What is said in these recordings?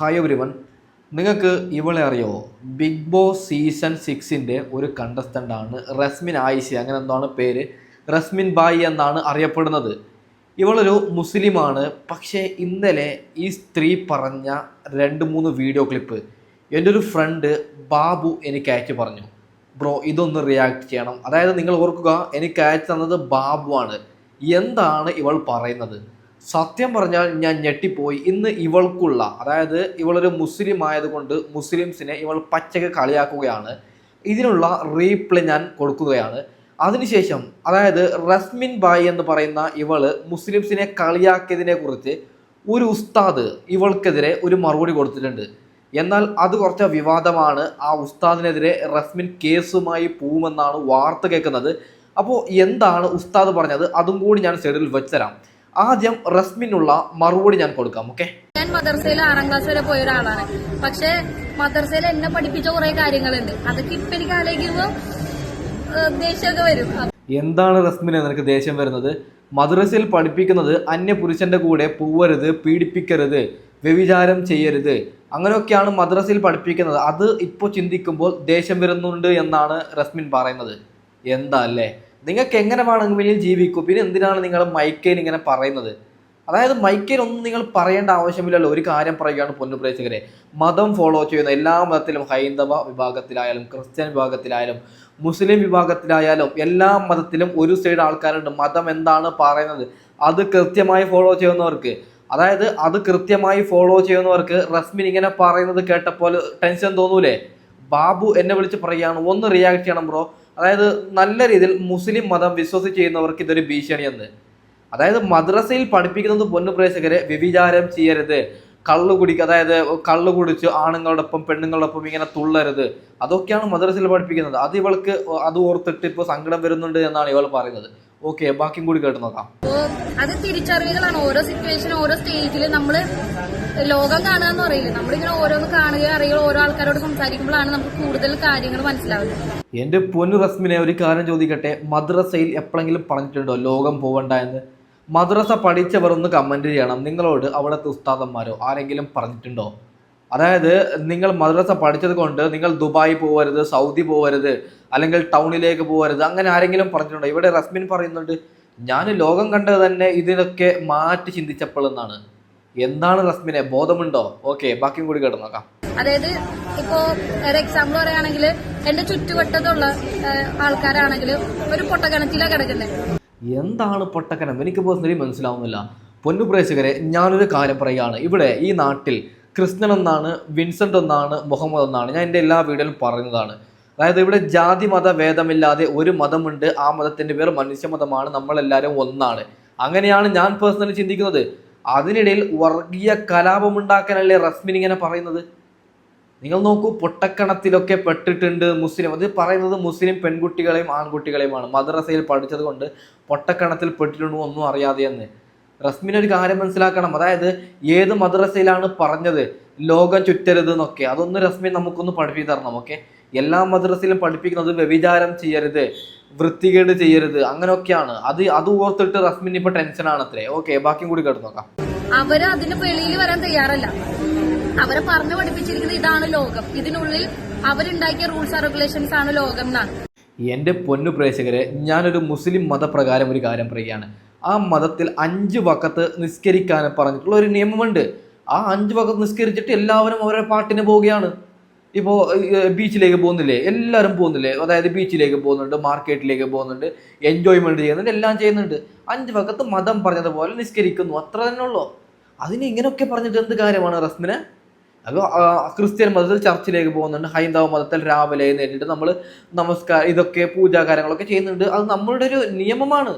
Hi everyone നിങ്ങൾക്ക് ഇവളെ അറിയോ? ബിഗ് ബോസ് സീസൺ സിക്സിന്റെ ഒരു കണ്ടസ്റ്റന്റ് ആണ് റസ്മിൻ ആയിഷ. അങ്ങനെ എന്താണ് പേര്? റസ്മിൻ ബായി എന്നാണ് അറിയപ്പെടുന്നത്. ഇവളൊരു മുസ്ലിമാണ്. പക്ഷേ ഇന്നലെ ഈ സ്ത്രീ പറഞ്ഞ രണ്ട് മൂന്ന് വീഡിയോ ക്ലിപ്പ് എന്റെ ഒരു ഫ്രണ്ട് ബാബു എനിക്ക് അയച്ചു പറഞ്ഞു. ബ്രോ ഇതൊന്ന് റിയാക്ട് ചെയ്യണം. അതായത് നിങ്ങൾ ഓർക്കുക എനിക്ക് അയച്ചു തന്നത് ബാബു ആണ്. എന്താണ് ഇവൾ പറയുന്നത്? സത്യം പറഞ്ഞാൽ ഞാൻ ഞെട്ടിപ്പോയി. ഇന്ന് ഇവൾക്കുള്ള അതായത് ഇവളൊരു മുസ്ലിം ആയതുകൊണ്ട് മുസ്ലിംസിനെ ഇവൾ പച്ചക്ക് കളിയാക്കുകയാണ്. ഇതിനുള്ള റീപ്ലൈ ഞാൻ കൊടുക്കുകയാണ്. അതിനുശേഷം അതായത് റസ്മിൻ ബായ് എന്ന് പറയുന്ന ഇവൾ മുസ്ലിംസിനെ കളിയാക്കിയതിനെ കുറിച്ച് ഒരു ഉസ്താദ് ഇവൾക്കെതിരെ ഒരു മറുപടി കൊടുത്തിട്ടുണ്ട്. എന്നാൽ അത് കുറച്ച് വിവാദമാണ്. ആ ഉസ്താദിനെതിരെ റസ്മിൻ കേസുമായി പോകുമെന്നാണ് വാർത്ത കേൾക്കുന്നത്. അപ്പോൾ എന്താണ് ഉസ്താദ് പറഞ്ഞത്? അതും കൂടി ഞാൻ സൈഡിൽ വെച്ചുതരാം ആദ്യം റസ്മിനുള്ള മറുപടി ഞാൻ കൊടുക്കാം ഓക്കെ ഞാൻ മദർസയിൽ ആറാം ക്ലാസ് വരെ പോയ ഒരാളാണ്. പക്ഷെ മദർസയിൽ എന്നെ പഠിപ്പിച്ച കുറെ കാര്യങ്ങളുണ്ട്. അതൊക്കെ ഇപ്പൊ എനിക്ക് ആലോചിക്കുമ്പോ ദേഷ്യമൊക്കെ വരും. എന്താണ് റസ്മിന് നിനക്ക് ദേഷ്യം വരുന്നത്? മദ്രസയിൽ പഠിപ്പിക്കുന്നത് അന്യപുരുഷന്റെ കൂടെ പോവരുത് പീഡിപ്പിക്കരുത് വ്യഭിചാരം ചെയ്യരുത്. അങ്ങനെയൊക്കെയാണ് മദ്രസയിൽ പഠിപ്പിക്കുന്നത്. അത് ഇപ്പോൾ ചിന്തിക്കുമ്പോൾ ദേഷ്യം വരുന്നുണ്ട് എന്നാണ് റസ്മിൻ പറയുന്നത്. എന്താ അല്ലേ? നിങ്ങൾക്ക് എങ്ങനെ വേണമെങ്കിലും ജീവിക്കൂ. പിന്നെ എന്തിനാണ് നിങ്ങൾ മൈക്കയിൽ ഇങ്ങനെ പറയുന്നത്? അതായത് മൈക്കയിൽ ഒന്നും നിങ്ങൾ പറയേണ്ട ആവശ്യമില്ലല്ലോ. ഒരു കാര്യം പറയുകയാണ് പൊന്നുപ്രേക്ഷകരെ മതം ഫോളോ ചെയ്യുന്ന എല്ലാ മതത്തിലും ഹൈന്ദവ വിഭാഗത്തിലായാലും ക്രിസ്ത്യൻ വിഭാഗത്തിലായാലും മുസ്ലിം വിഭാഗത്തിലായാലും എല്ലാ മതത്തിലും ഒരു സൈഡ് ആൾക്കാരുണ്ട്. മതം എന്താണ് പറയുന്നത്? അത് കൃത്യമായി ഫോളോ ചെയ്യുന്നവർക്ക്. അതായത് അത് കൃത്യമായി ഫോളോ ചെയ്യുന്നവർക്ക് റസ്മിൻ ഇങ്ങനെ പറയുന്നത് കേട്ടപ്പോൾ ടെൻഷൻ തോന്നൂലേ? ബാബു എന്നെ വിളിച്ച് പറയുകയാണ്. ഒന്ന് റിയാക്ട് ചെയ്യണം ബ്രോ അതായത് നല്ല രീതിയിൽ മുസ്ലിം മതം വിശ്വസിച്ച് ചെയ്യുന്നവർക്ക് ഇതൊരു ഭീഷണിയെന്ന്. അതായത് മദ്രസയിൽ പഠിപ്പിക്കുന്നത് പൊന്നു പ്രേക്ഷകരെ വ്യഭിചാരം ചെയ്യരുത്. കള്ളു കുടിക്കുക അതായത് കള്ളു കുടിച്ച് ആണുങ്ങളോടൊപ്പം പെണ്ണുങ്ങളോടൊപ്പം ഇങ്ങനെ തുള്ളരുത്. അതൊക്കെയാണ് മദ്രസയിൽ പഠിപ്പിക്കുന്നത്. അത് ഇവൾക്ക് അത് ഓർത്തിട്ട് ഇപ്പോൾ സങ്കടം വരുന്നുണ്ട് എന്നാണ് ഇവൾ പറയുന്നത്. ഓക്കെ ബാക്കിയും കൂടി കേട്ട് നോക്കാം. അത് തിരിച്ചറിവുകളാണ്. ഓരോ സിറ്റുവേഷൻ ഓരോ സ്റ്റേജിൽ നമ്മൾ ലോകം കാണുക എന്ന് പറയില്ല? നമ്മളിങ്ങനെ ഓരോന്ന് കാണുകയും അറിയുക ഓരോ ആൾക്കാരോട് സംസാരിക്കുമ്പോഴാണ് നമുക്ക് കൂടുതൽ കാര്യങ്ങൾ മനസ്സിലാവുന്നത്. എന്റെ പൊന്നു റസ്മിനെ ഒരു കാര്യം ചോദിക്കട്ടെ? മദ്രസയിൽ എപ്പോഴെങ്കിലും പറഞ്ഞിട്ടുണ്ടോ? ലോകം പോവണ്ട എന്ന്? മദ്രസ പഠിച്ചവർ ഒന്ന് കമന്റ് ചെയ്യണം. നിങ്ങളോട് അവിടുത്തെ ഉസ്താദന്മാരോ ആരെങ്കിലും പറഞ്ഞിട്ടുണ്ടോ? അതായത് നിങ്ങൾ മദ്രസ പഠിച്ചത് കൊണ്ട് നിങ്ങൾ ദുബായി പോകരുത് സൗദി പോകരുത് അല്ലെങ്കിൽ ടൗണിലേക്ക് പോകരുത് അങ്ങനെ ആരെങ്കിലും പറഞ്ഞിട്ടുണ്ടോ? ഇവിടെ റസ്മിൻ പറയുന്നുണ്ട് ഞാൻ ലോകം കണ്ടത് തന്നെ ഇതിനൊക്കെ മാറ്റി ചിന്തിച്ചപ്പോൾ എന്നാണ് എന്താണ് റസ്മിനെ? ബോധമുണ്ടോ? ഓക്കെ ബാക്കിയും കൂടി കേട്ട് നോക്കാം. അതായത് ഇപ്പോ ഒരു എക്സാമ്പിൾ പറയുകയാണെങ്കിൽ എന്റെ ചുറ്റുവട്ടത്തുള്ള ആൾക്കാരാണെങ്കിൽ ഒരു പൊട്ടക്കിണറ്റിലാണ് കിടക്കുന്നത് എന്താണ് പൊട്ടക്കനം എനിക്ക് പേഴ്സണലി മനസ്സിലാവുന്നില്ല. പൊന്നു പ്രേക്ഷകരെ ഞാനൊരു കാര്യം പറയുകയാണ്. ഇവിടെ ഈ നാട്ടിൽ കൃഷ്ണൻ എന്നാണ് വിൻസെന്റ് എന്നാണ് മുഹമ്മദ് എന്നാണ് ഞാൻ എന്റെ എല്ലാ വീഡിയോയിലും പറയുന്നതാണ്. അതായത് ഇവിടെ ജാതി മത ഭേദമില്ലാതെ ഒരു മതമുണ്ട്. ആ മതത്തിന്റെ പേര് മനുഷ്യമതമാണ്. നമ്മളെല്ലാവരും ഒന്നാണ്. അങ്ങനെയാണ് ഞാൻ പേഴ്സണലി ചിന്തിക്കുന്നത്. അതിനിടയിൽ വർഗീയ കലാപമുണ്ടാക്കാനല്ലേ റസ്മിൻ ഇങ്ങനെ പറയുന്നത്? നിങ്ങൾ നോക്കൂ പൊട്ടക്കണത്തിലൊക്കെ പെട്ടിട്ടുണ്ട് മുസ്ലിം. അത് പറയുന്നത് മുസ്ലിം പെൺകുട്ടികളെയും ആൺകുട്ടികളെയുമാണ്. മദ്രസയിൽ പഠിച്ചത് കൊണ്ട് പൊട്ടക്കണത്തിൽ പെട്ടിട്ടുണ്ടോ ഒന്നും അറിയാതെ എന്ന്. റസ്മിൻ ഒരു കാര്യം മനസ്സിലാക്കണം. അതായത് ഏത് മദ്രസയിലാണ് പറഞ്ഞത്? ലോകം ചുറ്റരുത് എന്നൊക്കെ. അതൊന്ന് റസ്മിൻ നമുക്കൊന്ന് പഠിപ്പിച്ചു തരണം ഓക്കെ? എല്ലാ മദ്രസയിലും പഠിപ്പിക്കുന്നത് വ്യഭിചാരം ചെയ്യരുത് വൃത്തികേട് ചെയ്യരുത് അങ്ങനെയൊക്കെയാണ്. അത് അത് ഓർത്തിട്ട് റസ്മിൻ ഇപ്പൊ ടെൻഷനാണ് അത്രേ ഓക്കെ ബാക്കിയും കൂടി കേട്ട് നോക്കാം. അവർ അതിന് വെളിയിൽ വരാൻ തയ്യാറല്ല. അവരെ പറഞ്ഞു പഠിപ്പിച്ചിരിക്കുന്നത് ഇതാണ് ലോകം. ഇതിനുള്ളിൽ അവരുണ്ടാക്കിയ റൂൾസ് ആൻഡ് റെഗുലേഷൻസ് ആണ് ലോകം എന്നാണ്. എന്റെ പൊന്നു പ്രേക്ഷകരെ ഞാനൊരു മുസ്ലിം മതപ്രകാരം ഒരു കാര്യം പറയുകയാണ്. ആ മതത്തിൽ അഞ്ച് വക്കത്ത് നിസ്കരിക്കാൻ പറഞ്ഞിട്ടുള്ള ഒരു നിയമമുണ്ട്. ആ അഞ്ച് വക്കത്ത് നിസ്കരിച്ചിട്ട് എല്ലാവരും അവരുടെ പാട്ടിന് പോവുകയാണ്. ഇപ്പോൾ ബീച്ചിലേക്ക് പോകുന്നില്ലേ? എല്ലാവരും പോകുന്നില്ലേ? അതായത് ബീച്ചിലേക്ക് പോകുന്നുണ്ട് മാർക്കറ്റിലേക്ക് പോകുന്നുണ്ട് എൻജോയ്മെന്റ് ചെയ്യുന്നുണ്ട് എല്ലാം ചെയ്യുന്നുണ്ട്. അഞ്ച് വക്കത്ത് മതം പറഞ്ഞതുപോലെ നിസ്കരിക്കുന്നു. അത്ര തന്നെ ഉള്ളൂ? അതിന് ഇങ്ങനെയൊക്കെ പറഞ്ഞിട്ട് എന്ത് കാര്യമാണ് റസ്മിന്? അപ്പോൾ ക്രിസ്ത്യൻ മതത്തിൽ ചർച്ചിലേക്ക് പോകുന്നുണ്ട് ഹൈന്ദവ മതത്തിൽ രാവിലെ നേരിട്ട് നമ്മൾ നമസ്കാരം ഇതൊക്കെ പൂജാകാരങ്ങളൊക്കെ ചെയ്യുന്നുണ്ട്. അത് നമ്മളുടെ ഒരു നിയമമാണ്.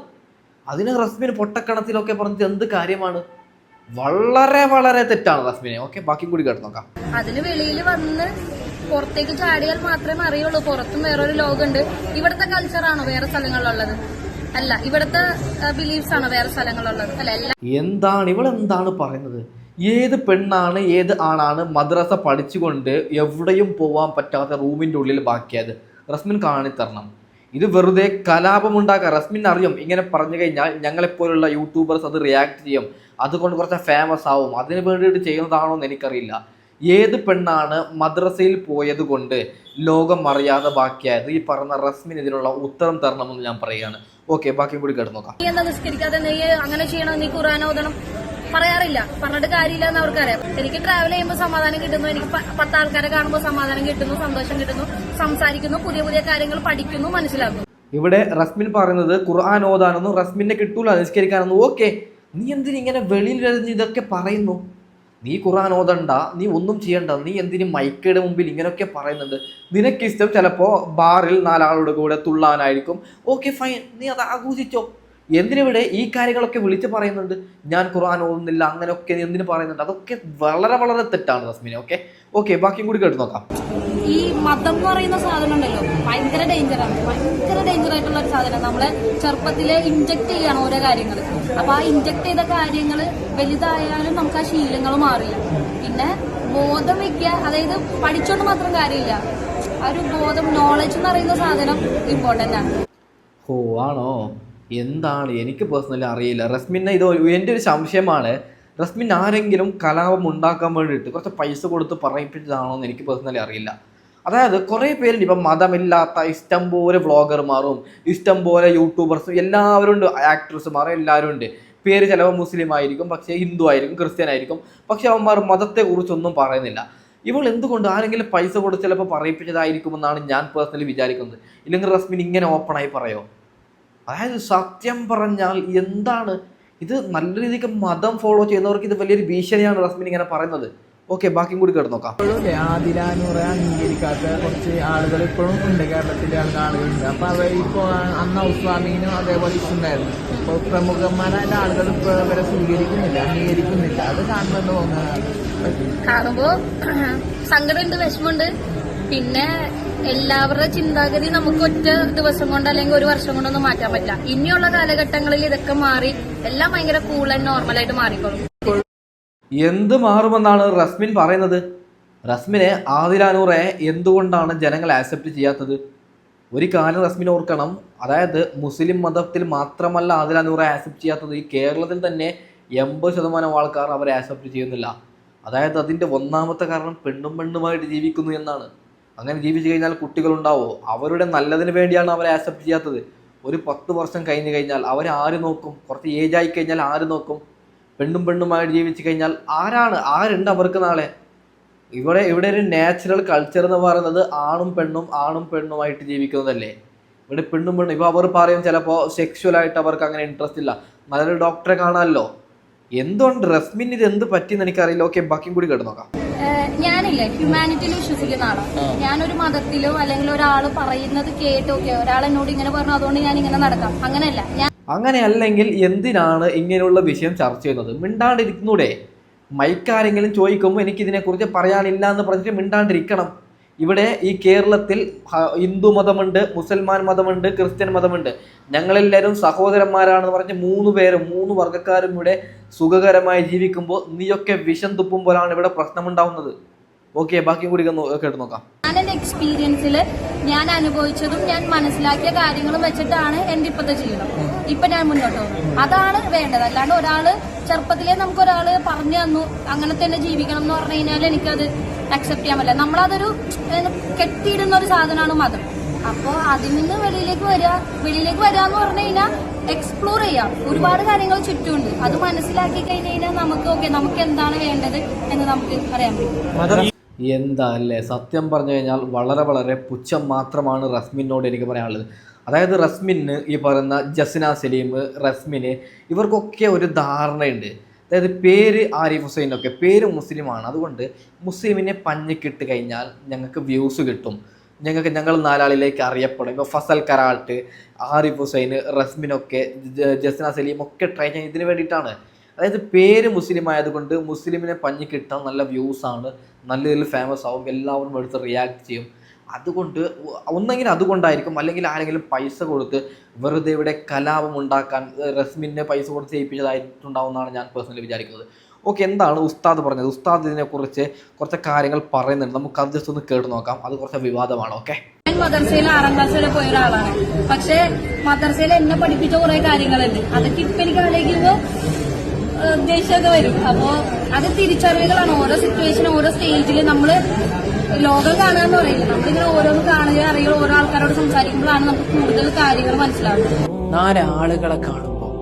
അതിന് റസ്മിന് പൊട്ടക്കണത്തിലൊക്കെ പറഞ്ഞിട്ട് എന്ത് കാര്യമാണ്? വളരെ വളരെ തെറ്റാണ് റഫ്മിനെ ഓക്കെ ബാക്കി കൂടി കേട്ട് നോക്കാം. അതിന് വെളിയിൽ വന്ന് പുറത്തേക്ക് ചാടിയാൽ മാത്രമേ അറിയുള്ളൂ. പുറത്തും വേറൊരു ലോകമുണ്ട്. ഇവിടുത്തെ കൾച്ചറാണോ വേറെ സ്ഥലങ്ങളിലുള്ളത്? അല്ല ഇവിടുത്തെ ബിലീഫ്സ് ആണോ വേറെ സ്ഥലങ്ങളിലുള്ളത്? അല്ല എല്ലാ എന്താണ് ഇവൾ എന്താണ് പറയുന്നത്? ഏത് പെണ്ണാണ് ഏത് ആണാണ് മദ്രസ പഠിച്ചുകൊണ്ട് എവിടെയും പോവാൻ പറ്റാത്ത റൂമിന്റെ ഉള്ളിൽ ബാക്കിയത്? റസ്മിൻ കാണിത്തരണം. ഇത് വെറുതെ കലാപമുണ്ടാക്കുക റസ്മിൻ അറിയും. ഇങ്ങനെ പറഞ്ഞു കഴിഞ്ഞാൽ ഞങ്ങളെപ്പോലുള്ള യൂട്യൂബേഴ്സ് അത് റിയാക്ട് ചെയ്യും. അതുകൊണ്ട് കുറച്ച് ഫേമസ് ആവും. അതിന് വേണ്ടിയിട്ട് ചെയ്യുന്നതാണോ എന്ന് എനിക്കറിയില്ല. ഏത് പെണ്ണാണ് മദ്രസയിൽ പോയത് കൊണ്ട് ലോകം അറിയാതെ ബാക്കിയായത്? ഈ പറഞ്ഞ റസ്മിൻ ഇതിനുള്ള ഉത്തരം തരണമെന്ന് ഞാൻ പറയുകയാണ്. ഓക്കെ ബാക്കി കൂടി കേട്ട് നോക്കാം. നിസ്കരിക്കാതെ നീ അങ്ങനെ ചെയ്യണം നീ ഖുർആൻ ഓതണം പറയാറില്ല. പറഞ്ഞിട്ട് കാര്യമില്ല എന്ന് അവർക്കറിയാം. എനിക്ക് ട്രാവൽ ചെയ്യുമ്പോൾ സമാധാനം കിട്ടുന്നു. എനിക്ക് പത്ത് ആൾക്കാരെ കാണുമ്പോൾ സമാധാനം കിട്ടുന്നു സന്തോഷം കിട്ടുന്നു സംസാരിക്കുന്നു പുതിയ പുതിയ കാര്യങ്ങൾ പഠിക്കുന്നു മനസ്സിലാക്കുന്നു. ഇവിടെ റസ്മിൻ പറയുന്നത് ഖുർആൻ ഓതാനൊന്നും റസ്മിനെ കിട്ടൂല നിസ്കരിക്കാനൊന്നും. ഓക്കെ നീ എന്തിന് ഇങ്ങനെ വെളിയിൽ ഇതൊക്കെ പറയുന്നു? നീ ഖുർആൻ ഓതണ്ട നീ ഒന്നും ചെയ്യണ്ട നീ എന്തിനും മൈക്കയുടെ മുമ്പിൽ ഇങ്ങനെയൊക്കെ പറയുന്നുണ്ട്? നിനക്കിഷ്ടം ചിലപ്പോൾ ബാറിൽ നാലാളുടെ കൂടെ തുള്ളാനായിരിക്കും. ഓക്കെ ഫൈൻ നീ അത് ആഘോഷിച്ചോ? എന്തിനിവിടെ ഈ കാര്യങ്ങളൊക്കെ വിളിച്ച് പറയുന്നുണ്ട്? ഞാൻ ഖുർആൻ ഓതുന്നില്ല അങ്ങനെയൊക്കെ എന്തിനു പറയുന്നുണ്ട്? അതൊക്കെ വളരെ വളരെ തെറ്റാണ് തസ്മിനെ ഓക്കെ ഓക്കെ ബാക്കിയും കൂടി കേട്ട് നോക്കാം. ഈ മതം എന്ന് പറയുന്ന സാധനം ഉണ്ടല്ലോ ഭയങ്കര ഡേഞ്ചറാണ് ഭയങ്കര ഡേഞ്ചർ ആയിട്ടുള്ള ഒരു സാധനം. നമ്മളെ ചെറുപ്പത്തിലെ ഇഞ്ചക്ട് ചെയ്യണം ഓരോ കാര്യങ്ങൾ അപ്പൊ ആ ഇഞ്ചക്ട് ചെയ്ത കാര്യങ്ങൾ വലുതായാലും നമുക്ക് ആ ശീലങ്ങൾ മാറില്ല. പിന്നെ ബോധം വയ്ക്കുക അതായത് പഠിച്ചോണ്ട് മാത്രം കാര്യമില്ല. ആ ഒരു ബോധം നോളജ് എന്ന് പറയുന്ന സാധനം ഇമ്പോർട്ടന്റ് ആണ്. ഓ ആണോ? എന്താണ്? എനിക്ക് പേഴ്സണലി അറിയില്ല. റസ്മിനെ ഇത് എന്റെ ഒരു സംശയമാണ്. റസ്മിൻ ആരെങ്കിലും കലാപം ഉണ്ടാക്കാൻ വേണ്ടിയിട്ട് കുറച്ച് പൈസ കൊടുത്ത് പറയിപ്പിച്ചതാണോ എന്ന് എനിക്ക് പേഴ്സണലി അറിയില്ല. അതായത് കുറേ പേരുണ്ട്. ഇപ്പം മതമില്ലാത്ത ഇഷ്ടം പോലെ വ്ളോഗർമാരും ഇഷ്ടം പോലെ യൂട്യൂബേഴ്സും എല്ലാവരും ഉണ്ട്. ആക്ട്രസ്സുമാരും എല്ലാവരും ഉണ്ട്. പേര് ചിലപ്പോൾ മുസ്ലിം ആയിരിക്കും പക്ഷേ ഹിന്ദു ആയിരിക്കും ക്രിസ്ത്യൻ ആയിരിക്കും. പക്ഷേ അവന്മാർ മതത്തെക്കുറിച്ചൊന്നും പറയുന്നില്ല. ഇവൾ എന്തുകൊണ്ട് ആരെങ്കിലും പൈസ കൊടുത്ത് ചിലപ്പോൾ പറയിപ്പിച്ചതായിരിക്കുമെന്നാണ് ഞാൻ പേഴ്സണലി വിചാരിക്കുന്നത്. ഇല്ലെങ്കിൽ റസ്മിൻ ഇങ്ങനെ ഓപ്പണായി പറയോ? അതായത് സത്യം പറഞ്ഞാൽ എന്താണ്? ഇത് നല്ല രീതിക്ക് മതം ഫോളോ ചെയ്യുന്നവർക്ക് ഇത് വലിയൊരു ഭീഷണിയാണ് റസ്മിൻ ഇങ്ങനെ പറയുന്നത്. ഓക്കെ ബാക്കിയും കൂടി കേട്ട് നോക്കാം. ആദിലാനൂറെ അംഗീകരിക്കാത്ത കുറച്ച് ആളുകൾ ഇപ്പോഴും ഉണ്ട് കേരളത്തിലെ ആളുകളുണ്ട്. അപ്പൊ അവർ ഇപ്പോൾ അന്ന് ഉസ്വാമീനും അതേപോലെ ഉണ്ടായിരുന്നു. ഇപ്പോൾ പ്രമുഖന്മാരായ ആളുകൾ ഇപ്പോൾ അവരെ സ്വീകരിക്കുന്നില്ല അംഗീകരിക്കുന്നില്ല. അത് കാണുമെന്ന് തോന്നുന്നതാണ് കാണുമ്പോ സങ്കടമുണ്ട് വിഷമമുണ്ട്. പിന്നെ എല്ലാവരുടെ ചിന്താഗതി നമുക്ക് ഒറ്റ ദിവസം കൊണ്ട് അല്ലെങ്കിൽ ഒരു വർഷം കൊണ്ടൊന്നും മാറ്റാൻ പറ്റില്ല. ഇനിയുള്ള കാലഘട്ടങ്ങളിൽ ഇതൊക്കെ മാറി എല്ലാം ഭയങ്കര കൂൾ ആൻഡ് നോർമലായിട്ട് മാറിക്കോളും. എന്ത് മാറുമെന്നാണ് റസ്മിൻ പറയുന്നത്? റസ്മിനെ ആദിലാനൂറെ എന്തുകൊണ്ടാണ് ജനങ്ങൾ ആക്സെപ്റ്റ് ചെയ്യാത്തത്? ഒരു കാലം റസ്മിൻ ഓർക്കണം. അതായത് മുസ്ലിം മതത്തിൽ മാത്രമല്ല ആദിലാനൂറെ ആക്സെപ്റ്റ് ചെയ്യാത്തത്. ഈ കേരളത്തിൽ തന്നെ എൺപത് ശതമാനം ആൾക്കാർ അവരെ ആക്സെപ്റ്റ് ചെയ്യുന്നില്ല. അതായത് അതിന്റെ ഒന്നാമത്തെ കാരണം പെണ്ണും പെണ്ണുമായിട്ട് ജീവിക്കുന്നു എന്നാണ്. അങ്ങനെ ജീവിച്ചു കഴിഞ്ഞാൽ കുട്ടികളുണ്ടാവോ? അവരുടെ നല്ലതിന് വേണ്ടിയാണ് അവരെ ആക്സെപ്റ്റ് ചെയ്യാത്തത്. ഒരു പത്ത് വർഷം കഴിഞ്ഞ് കഴിഞ്ഞാൽ അവരെ ആര് നോക്കും? കുറച്ച് ഏജ് ആയി കഴിഞ്ഞാൽ ആര് നോക്കും? പെണ്ണും പെണ്ണുമായിട്ട് ജീവിച്ചു കഴിഞ്ഞാൽ ആരാണ്? ആരുണ്ട് അവർക്ക് നാളെ? ഇവിടെ ഇവിടെ ഒരു നാച്ചുറൽ കൾച്ചർ എന്ന് പറയുന്നത് ആണും പെണ്ണും ആണും പെണ്ണുമായിട്ട് ജീവിക്കുന്നതല്ലേ? ഇവിടെ പെണ്ണും പെണ്ണും ഇപ്പോൾ അവർ പറയും ചിലപ്പോൾ സെക്ഷുവലായിട്ട് അവർക്ക് അങ്ങനെ ഇൻട്രസ്റ്റ് ഇല്ല. നല്ലൊരു ഡോക്ടറെ കാണാമല്ലോ എന്തുകൊണ്ട് റസ്മിൻ ഇത് എന്ത് പറ്റിയെന്ന് എനിക്കറിയില്ല. ഓക്കെ ബാക്കിയും കൂടി കേട്ട് നോക്കാം. ഞാനില്ലേ ഹ്യൂമാനിറ്റിയിൽ വിശ്വസിക്കുന്ന ആളാണ് ഞാനൊരു മതത്തിലോ അല്ലെങ്കിൽ ഒരാൾ പറയുന്നത് കേട്ടോക്കെ ഒരാൾ എന്നോട് ഇങ്ങനെ പറഞ്ഞു അതുകൊണ്ട് ഞാൻ ഇങ്ങനെ നടക്കാം. അങ്ങനെയല്ല ഞാൻ അങ്ങനെ അല്ലെങ്കിൽ എന്തിനാണ് ഇങ്ങനെയുള്ള വിഷയം ചർച്ച ചെയ്യുന്നത്? മിണ്ടാണ്ടിരിക്കുന്നൂടെ? മൈക്കാരെങ്കിലും ചോദിക്കുമ്പോൾ എനിക്ക് ഇതിനെക്കുറിച്ച് പറയാനില്ല എന്ന് പറഞ്ഞിട്ട് മിണ്ടാണ്ടിരിക്കണം. ഇവിടെ ഈ കേരളത്തിൽ ഹിന്ദു മതമുണ്ട് മുസൽമാൻ മതമുണ്ട് ക്രിസ്ത്യൻ മതമുണ്ട്. ഞങ്ങളെല്ലാവരും സഹോദരന്മാരാണെന്ന് പറഞ്ഞ് മൂന്ന് പേരും മൂന്ന് വർഗക്കാരും ഇവിടെ സുഖകരമായി ജീവിക്കുമ്പോൾ നീയൊക്കെ വിഷം തുപ്പുമ്പോഴാണ് ഇവിടെ പ്രശ്നമുണ്ടാവുന്നത്. ഓക്കെ ബാക്കിയും കൂടി കേട്ട് നോക്കാം. എന്റെ എക്സ്പീരിയൻസിൽ ഞാൻ അനുഭവിച്ചതും ഞാൻ മനസ്സിലാക്കിയ കാര്യങ്ങളും വെച്ചിട്ടാണ് എന്റെ ഇപ്പോഴത്തെ ജീവിതം. ഇപ്പൊ ഞാൻ മുന്നോട്ട് പോകുന്നത്. അതാണ് വേണ്ടത്. അല്ലാണ്ട് ഒരാൾ ചെറുപ്പത്തിലേ നമുക്ക് ഒരാൾ പറഞ്ഞു തന്നു അങ്ങനെ തന്നെ ജീവിക്കണം എന്ന് പറഞ്ഞു കഴിഞ്ഞാൽ എനിക്കത് അക്സെപ്റ്റ് ചെയ്യാൻ പറ്റില്ല. നമ്മളതൊരു കെട്ടിയിടുന്ന ഒരു സാധനമാണ് മതം. അപ്പോ അതിൽ നിന്ന് വെളിയിലേക്ക് വരിക വെളിയിലേക്ക് വരിക എന്ന് പറഞ്ഞു കഴിഞ്ഞാൽ എക്സ്പ്ലോർ ചെയ്യാം. ഒരുപാട് കാര്യങ്ങൾ ചുറ്റുമുണ്ട്. അത് മനസ്സിലാക്കി കഴിഞ്ഞ് കഴിഞ്ഞാൽ നമുക്ക് ഓക്കെ നമുക്ക് എന്താണ് വേണ്ടത് എന്ന് നമുക്ക് അറിയാൻ പറ്റും. എന്താ അല്ലേ സത്യം പറഞ്ഞു കഴിഞ്ഞാൽ വളരെ വളരെ പുച്ഛം മാത്രമാണ് റസ്മിനോട് എനിക്ക് പറയാനുള്ളത്. അതായത് റസ്മിന് ഈ പറയുന്ന ജസ്ന സലീം റസ്മിന് ഇവർക്കൊക്കെ ഒരു ധാരണയുണ്ട്. അതായത് പേര് ആരിഫ് ഹുസൈനൊക്കെ പേര് മുസ്ലിമാണ്. അതുകൊണ്ട് മുസ്ലിമിനെ പഞ്ഞിക്കിട്ട് കഴിഞ്ഞാൽ ഞങ്ങൾക്ക് വ്യൂസ് കിട്ടും. ഞങ്ങൾക്ക് ഞങ്ങൾ നാലാളിലേക്ക് അറിയപ്പെടും. ഇപ്പോൾ ഫസൽ കരാട്ട് ആരിഫ് ഹുസൈൻ റസ്മിനൊക്കെ ജസ്ന സലീം ഒക്കെ ട്രൈ ചെയ്യാൻ ഇതിന് വേണ്ടിയിട്ടാണ്. അതായത് പേര് മുസ്ലിം ആയതുകൊണ്ട് മുസ്ലിമിനെ പഞ്ഞി കിട്ടാൻ നല്ല വ്യൂസ് ആണ്. നല്ല രീതിയിൽ ഫേമസ് ആവും. എല്ലാവരും എടുത്ത് റിയാക്ട് ചെയ്യും. അതുകൊണ്ട് ഒന്നെങ്കിൽ അതുകൊണ്ടായിരിക്കും. അല്ലെങ്കിൽ ആരെങ്കിലും പൈസ കൊടുത്ത് വെറുതെ ഇവിടെ കലാപം ഉണ്ടാക്കാൻ റസ്മിനെ പൈസ കൊടുത്ത് ചെയ്യിപ്പിച്ചതായിട്ടുണ്ടാവുമെന്നാണ് ഞാൻ പേഴ്സണലി വിചാരിക്കുന്നത്. ഓക്കെ എന്താണ് ഉസ്താദ് പറഞ്ഞത്? ഉസ്താദ് ഇതിനെക്കുറിച്ച് കുറച്ച് കാര്യങ്ങൾ പറയുന്നുണ്ട്. നമുക്ക് അത് ജസ്റ്റ് ഒന്ന് കേട്ട് നോക്കാം. അത് കുറച്ച് വിവാദമാണ്. ഓക്കെ? മദർസയിൽ ആറാം ക്ലാസ് വരെ പോയ ഒരാളാണ്. പക്ഷെ മദർസയിൽ എന്നെ പഠിപ്പിച്ച കുറെ കാര്യങ്ങളുണ്ട്. അതൊക്കെ ഇപ്പൊ എനിക്ക് ആലോചിക്കുമ്പോ ദേഷ്യമൊക്കെ വരും അപ്പോ അത് തിരിച്ചറിവുകളാണ് ഓരോ സിറ്റുവേഷൻ ഓരോ സ്റ്റേജിൽ നമ്മൾ ലോകം കാണുക എന്ന് പറയില്ല? നമ്മളിങ്ങനെ ഓരോന്ന് കാണുകയും അറിയുക ഓരോ ആൾക്കാരോട് സംസാരിക്കുമ്പോഴാണ് നമുക്ക് കൂടുതൽ കാര്യങ്ങൾ മനസ്സിലാവുന്നത്. നാലാളുകളെ കാണുമ്പോൾ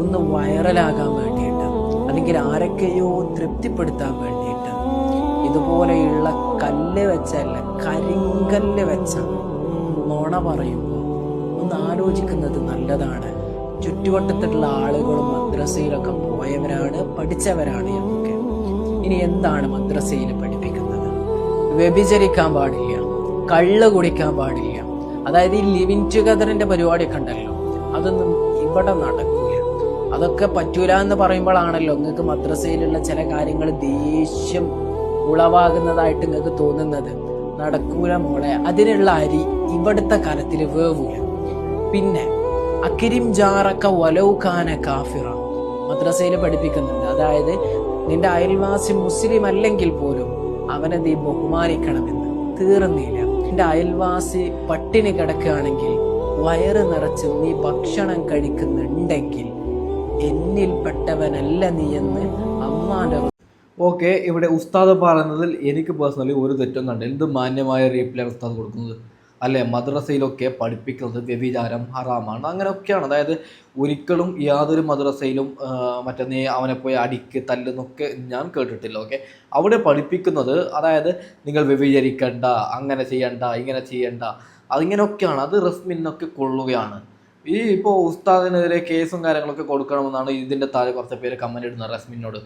ഒന്ന് വൈറലാകാൻ വേണ്ടിയിട്ട് അല്ലെങ്കിൽ ആരൊക്കെയോ തൃപ്തിപ്പെടുത്താൻ വേണ്ടിയിട്ട് ഇതുപോലെയുള്ള കല്ല് വെച്ചല്ല കരിങ്കല്ല് വെച്ച നുണ പറയുമ്പോൾ ഒന്ന് ആലോചിക്കുന്നത് നല്ലതാണ്. ചുറ്റുവട്ടത്തുള്ള ആളുകളും മദ്രസയിലൊക്കെ പോയവരാണ് പഠിച്ചവരാണ് എന്നൊക്കെ. ഇനി എന്താണ് മദ്രസയിൽ പഠിപ്പിക്കുന്നത്? വ്യഭിചരിക്കാൻ പാടില്ല കള്ള് കുടിക്കാൻ പാടില്ല. അതായത് ഈ ലിവിങ് ടുഗദറിന്റെ പരിപാടിയൊക്കെ ഉണ്ടല്ലോ അതൊന്നും ഇവിടെ നടക്കൂല. അതൊക്കെ പറ്റൂല എന്ന് പറയുമ്പോഴാണല്ലോ നിങ്ങൾക്ക് മദ്രസയിലുള്ള ചില കാര്യങ്ങൾ ദേഷ്യം ഉളവാകുന്നതായിട്ട് നിങ്ങൾക്ക് തോന്നുന്നത്. നടക്കൂല മോളെ അതിനുള്ള അരി ഇവിടുത്തെ കാലത്തിൽ വേവൂല. പിന്നെ അക്കിരിം ജാറക്ക വലൗഖാന കാഫിറ. മദ്രസയിൽ പഠിപ്പിക്കുന്നുണ്ട്. അതായത് നിന്റെ അയൽവാസി മുസ്ലിം അല്ലെങ്കിൽ പോലും അവനെ നീ ബഹുമാനിക്കണമെന്ന് തീർന്നില്ല. നിന്റെ അയൽവാസി പട്ടിണി കിടക്കുകയാണെങ്കിൽ വയറ് നിറച്ച് നീ ഭക്ഷണം കഴിക്കുന്നുണ്ടെങ്കിൽ എന്നിൽപ്പെട്ടവനല്ല നീ എന്ന് അമ്മാന്റെ ഓക്കെ ഇവിടെ ഉസ്താദ് പറയുന്നതിൽ എനിക്ക് പേഴ്സണലി ഒരു തെറ്റൊന്നുണ്ട് എന്ത് മാന്യമായ റീപ്ലൈ ഉസ്താദ് കൊടുക്കുന്നത്? അല്ലെ മദ്രസയിലൊക്കെ പഠിപ്പിക്കുന്നത് വ്യഭിചാരം ഹറാമാണ്. അങ്ങനെയൊക്കെയാണ്. അതായത് ഒരിക്കലും യാതൊരു മദ്രസയിലും മറ്റേ അവനെ പോയി അടിക്ക് തല്ലെന്നൊക്കെ ഞാൻ കേട്ടിട്ടില്ല ഓക്കെ അവിടെ പഠിപ്പിക്കുന്നത് അതായത് നിങ്ങൾ വ്യഭിചരിക്കണ്ട അങ്ങനെ ചെയ്യണ്ട ഇങ്ങനെ ചെയ്യണ്ട അതിങ്ങനെയൊക്കെയാണ്. അത് റസ്മിന്നൊക്കെ കൊള്ളുകയാണ്. ഈ ഇപ്പോൾ ഉസ്താദിനെതിരെ കേസും കാര്യങ്ങളൊക്കെ കൊടുക്കണമെന്നാണ് ഇതിന്റെ താഴെ കുറച്ച് പേര് കമന്റ് ഇടുന്നത് റസ്മിനോട്.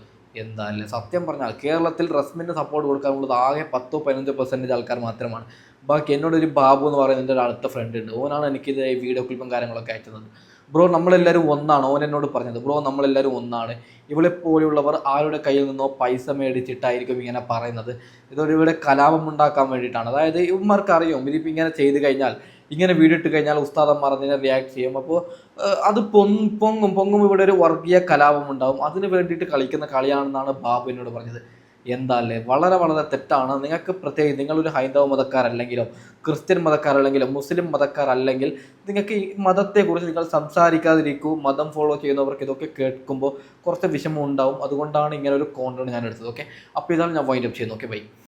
എന്താ അല്ലേ? സത്യം പറഞ്ഞാൽ കേരളത്തിൽ റസ്മിന് സപ്പോർട്ട് കൊടുക്കാനുള്ളത് ആകെ പത്തോ പതിനഞ്ചോ പെർസെന്റേജ് ആൾക്കാർ മാത്രമാണ്. ബാക്കി എന്നോട് ഒരു ബാബു എന്ന് പറയുന്ന എന്റെ ഒരു അടുത്ത ഫ്രണ്ട് ഉണ്ട്. ഓനാണ് എനിക്ക് ഈ വീഡിയോ ക്ലിപ്പും കാര്യങ്ങളൊക്കെ അയച്ചത്. ബ്രോ നമ്മളെല്ലാവരും ഒന്നാണ്. ഓൻ എന്നോട് പറഞ്ഞത് ബ്രോ നമ്മളെല്ലാവരും ഒന്നാണ്. ഇവളെ പോലെയുള്ളവർ ആരുടെ കയ്യിൽ നിന്നോ പൈസ മേടിച്ചിട്ടായിരിക്കും ഇങ്ങനെ പറയുന്നത്. ഇതൊരു ഇവിടെ കലാപം ഉണ്ടാക്കാൻ വേണ്ടിയിട്ടാണ്. അതായത് ഇവന്മാർക്ക് അറിയും ഇതിപ്പോൾ ഇങ്ങനെ ചെയ്ത് കഴിഞ്ഞാൽ ഇങ്ങനെ വീഡിയോ ഇട്ട് കഴിഞ്ഞാൽ ഉസ്താദന്മാർ അതിനെ റിയാക്ട് ചെയ്യും. അപ്പോൾ അത് പൊങ് പൊങ്ങും പൊങ്ങും ഇവിടെ ഒരു വർഗീയ കലാപം ഉണ്ടാവും. അതിന് വേണ്ടിയിട്ട് കളിക്കുന്ന കളിയാണെന്നാണ് ബാബു എന്നോട് പറഞ്ഞത്. എന്താ അല്ലേ വളരെ വളരെ തെറ്റാണ്. നിങ്ങൾക്ക് പ്രത്യേകിച്ച് നിങ്ങളൊരു ഹൈന്ദവ മതക്കാരല്ലെങ്കിലോ ക്രിസ്ത്യൻ മതക്കാരല്ലെങ്കിലോ മുസ്ലിം മതക്കാരല്ലെങ്കിൽ നിങ്ങൾക്ക് ഈ മതത്തെക്കുറിച്ച് നിങ്ങൾ സംസാരിക്കാതിരിക്കൂ മതം ഫോളോ ചെയ്യുന്നവർക്ക് ഇതൊക്കെ കേൾക്കുമ്പോൾ കുറച്ച് വിഷമം ഉണ്ടാവും അതുകൊണ്ടാണ് ഇങ്ങനെ ഒരു കോണ്ടന്റ് ഞാൻ എടുത്തത് ഓക്കെ അപ്പോൾ ഇതാണ് ഞാൻ വൈൻഡപ്പ് ചെയ്യുന്നത് ഓക്കെ ബൈ